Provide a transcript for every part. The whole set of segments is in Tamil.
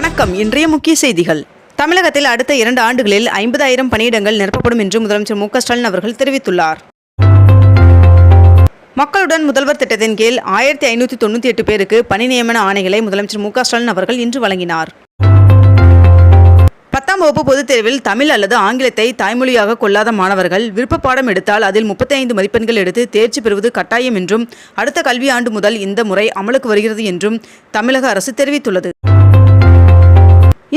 வணக்கம். இன்றைய முக்கிய செய்திகள். தமிழகத்தில் அடுத்த இரண்டு ஆண்டுகளில் ஐம்பதாயிரம் பணியிடங்கள் நிரப்பப்படும் என்று முதலமைச்சர் மு ஸ்டாலின் அவர்கள் தெரிவித்துள்ளார். மக்களுடன் முதல்வர் திட்டத்தின் கீழ் ஆயிரத்தி ஐநூற்றி தொண்ணூற்றி எட்டு பேருக்கு பணி நியமன ஆணைகளை முதலமைச்சர் மு ஸ்டாலின் அவர்கள் இன்று வழங்கினார். பத்தாம் வகுப்பு பொதுத் தேர்வில் தமிழ் அல்லது ஆங்கிலத்தை தாய்மொழியாக கொள்ளாத மாணவர்கள் விருப்ப பாடம் எடுத்தால் அதில் 35 மதிப்பெண்கள் எடுத்து தேர்ச்சி பெறுவது கட்டாயம் என்றும் அடுத்த கல்வியாண்டு முதல் இந்த முறை அமலுக்கு வருகிறது என்றும் தமிழக அரசு தெரிவித்துள்ளது.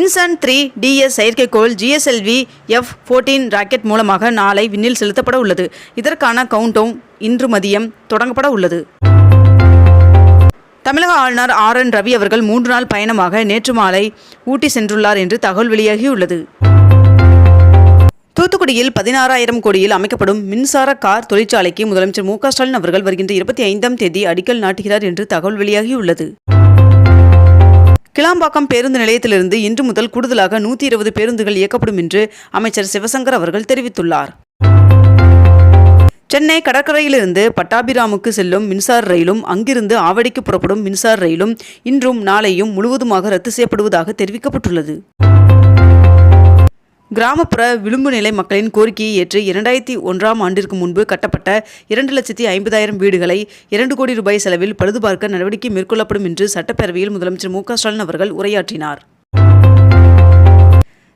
இன்சான் த்ரீ டிஎஸ் செயற்கைக்கோள் ஜிஎஸ்எல்வி எஃப் ஃபோர்டீன் ராக்கெட் மூலமாக நாளை விண்ணில் செலுத்தப்பட உள்ளது. இதற்கான கவுண்டவுன் இன்று மதியம் தொடங்கப்பட உள்ளது. தமிழக ஆளுநர் ஆர் என் ரவி அவர்கள் மூன்று நாள் பயணமாக நேற்று மாலை ஊட்டி சென்றுள்ளார் என்று தகவல் வெளியாகியுள்ளது. தூத்துக்குடியில் பதினாறாயிரம் கோடியில் அமைக்கப்படும் மின்சார கார் தொழிற்சாலைக்கு முதலமைச்சர் மு க ஸ்டாலின் அவர்கள் வருகின்ற இருபத்தி ஐந்தாம் தேதி அடிக்கல் நாட்டுகிறார் என்று தகவல் வெளியாகியுள்ளது. கிளாம்பாக்கம் பேருந்து நிலையத்திலிருந்து இன்று முதல் கூடுதலாக நூற்றி இருபது பேருந்துகள் இயக்கப்படும் என்று அமைச்சர் சிவசங்கர் அவர்கள் தெரிவித்துள்ளார். சென்னை கடற்கரையிலிருந்து பட்டாபிராமுக்கு செல்லும் மின்சார ரயிலும் அங்கிருந்து ஆவடிக்கு புறப்படும் மின்சார ரயிலும் இன்றும் நாளையும் முழுவதுமாக ரத்து செய்யப்படுவதாக தெரிவிக்கப்பட்டுள்ளது. கிராமப்புற விளிம்பு நிலை மக்களின் கோரிக்கையை ஏற்று இரண்டாயிரத்தி ஒன்றாம் ஆண்டிற்கு முன்பு கட்டப்பட்ட இரண்டு லட்சத்தி ஐம்பதாயிரம் வீடுகளை இரண்டு கோடி ரூபாய் செலவில் பழுதுபார்க்க நடவடிக்கை மேற்கொள்ளப்படும் என்று சட்டப்பேரவையில் முதலமைச்சர் மு ஸ்டாலின் அவர்கள் உரையாற்றினார்.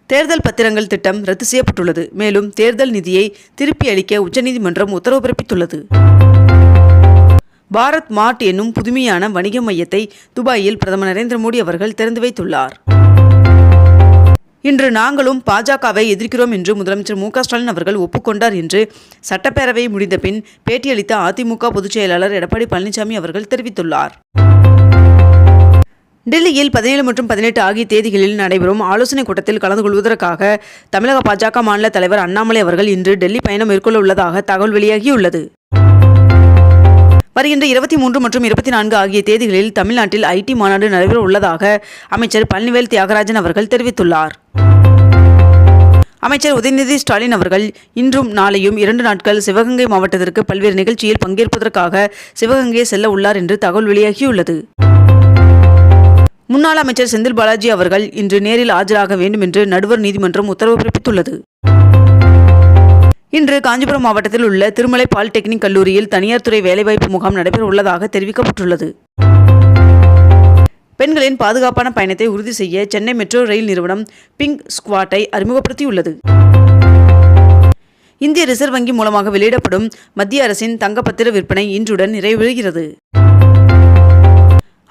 தேர்தல் பத்திரங்கள் திட்டம் ரத்து செய்யப்பட்டுள்ளது. மேலும் தேர்தல் நிதியை திருப்பி அளிக்க உச்சநீதிமன்றம் உத்தரவு பிறப்பித்துள்ளது. பாரத் மார்ட் என்னும் புதுமையான வணிக மையத்தை துபாயில் பிரதமர் நரேந்திர மோடி அவர்கள் திறந்து வைத்துள்ளார். இன்று நாங்களும் பாஜகவை எதிர்க்கிறோம் என்று முதலமைச்சர் மு ஸ்டாலின் அவர்கள் ஒப்புக்கொண்டார் என்று சட்டப்பேரவை முடிந்த பின் பேட்டியளித்த அதிமுக பொதுச் செயலாளர் எடப்பாடி பழனிசாமி அவர்கள் தெரிவித்துள்ளார். டெல்லியில் பதினேழு மற்றும் பதினெட்டு ஆகிய தேதிகளில் நடைபெறும் ஆலோசனைக் கூட்டத்தில் கலந்து கொள்வதற்காக தமிழக பாஜக மாநில தலைவர் அண்ணாமலை அவர்கள் இன்று டெல்லி பயணம் மேற்கொள்ள உள்ளதாக தகவல் வெளியாகியுள்ளது. வருகின்ற இருபத்தி மூன்று மற்றும் இருபத்தி நான்கு ஆகிய தேதிகளில் தமிழ்நாட்டில் ஐடி மாநாடு நடைபெற உள்ளதாக அமைச்சர் பழனிவேல் தியாகராஜன் அவர்கள் தெரிவித்துள்ளார். அமைச்சர் உதயநிதி ஸ்டாலின் அவர்கள் இன்றும் நாளையும் இரண்டு நாட்கள் சிவகங்கை மாவட்டத்திற்கு பல்வேறு நிகழ்ச்சியில் பங்கேற்பதற்காக சிவகங்கை செல்ல உள்ளார் என்று தகவல் வெளியாகியுள்ளது. முன்னாள் அமைச்சர் செந்தில் பாலாஜி அவர்கள் இன்று நேரில் ஆஜராக வேண்டும் என்று நடுவர் நீதிமன்றம் உத்தரவு பிறப்பித்துள்ளது. இன்று காஞ்சிபுரம் மாவட்டத்தில் உள்ள திருமலை பாலிடெக்னிக் கல்லூரியில் தனியார் துறை வேலைவாய்ப்பு முகாம் நடைபெற உள்ளதாக தெரிவிக்கப்பட்டுள்ளது. பெண்களின் பாதுகாப்பான பயணத்தை உறுதி செய்ய சென்னை மெட்ரோ ரயில் நிறுவனம் பிங்க் ஸ்குவாட்டை அறிமுகப்படுத்தியுள்ளது. இந்திய ரிசர்வ் வங்கி மூலமாக வெளியிடப்படும் மத்திய அரசின் தங்கப்பத்திர விற்பனை இன்றுடன் நிறைவேறுகிறது.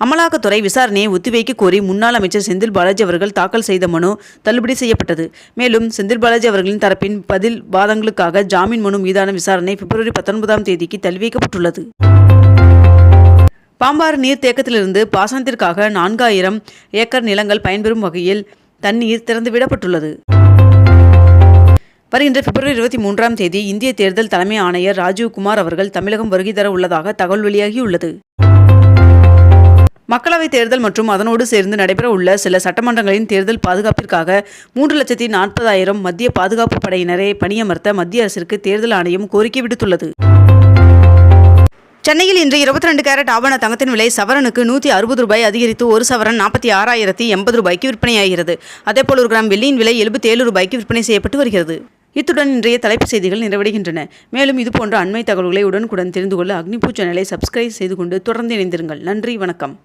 அமலாக்கத்துறை விசாரணையை ஒத்திவைக்க கோரி முன்னாள் அமைச்சர் செந்தில் பாலாஜி அவர்கள் தாக்கல் செய்த மனு தள்ளுபடி செய்யப்பட்டது. மேலும் செந்தில் பாலாஜி அவர்களின் தரப்பின் பதில் வாதங்களுக்காக ஜாமீன் மனு மீதான விசாரணை பிப்ரவரி பத்தொன்பதாம் தேதிக்கு தள்ளி வைக்கப்பட்டுள்ளது பாம்பாறு நீர்த்தேக்கத்திலிருந்து பாசனத்திற்காக நான்காயிரம் ஏக்கர் நிலங்கள் பயன்பெறும் வகையில் தண்ணீர் திறந்துவிடப்பட்டுள்ளது. வருகின்ற பிப்ரவரி இருபத்தி மூன்றாம் தேதி இந்திய தேர்தல் தலைமை ஆணையர் ராஜீவ்குமார் அவர்கள் தமிழகம் வருகை தர உள்ளதாக தகவல் வெளியாகியுள்ளது. மக்களவைத் தேர்தல் மற்றும் அதனோடு சேர்ந்து நடைபெற உள்ள சில சட்டமன்றங்களின் தேர்தல் பாதுகாப்பிற்காக மூன்று லட்சத்தி நாற்பதாயிரம் மத்திய பாதுகாப்பு படையினரை பணியமர்த்த மத்திய அரசிற்கு தேர்தல் ஆணையம் கோரிக்கை விடுத்துள்ளது. சென்னையில் இன்று இருபத்தி ரெண்டு கேரட் ஆவண தங்கத்தின் விலை சவரனுக்கு நூற்றி அறுபது ரூபாய் அதிகரித்து ஒரு சவரன் நாற்பத்தி ஆறாயிரத்தி எண்பது ரூபாய்க்கு விற்பனையாகிறது. அதேபோல் ஒரு கிராம் வெள்ளியின் விலை எழுபத்தி ஏழு ரூபாய்க்கு விற்பனை செய்யப்பட்டு வருகிறது. இத்துடன் இன்றைய தலைப்புச் செய்திகள் நிறைவடைகின்றன. மேலும் இதுபோன்ற அண்மை தகவல்களை உடனுக்குடன் தெரிந்து கொள்ள அக்னிபூ சேனலை சப்ஸ்கிரைப் செய்து கொண்டு தொடர்ந்து இணைந்திருங்கள். நன்றி வணக்கம்.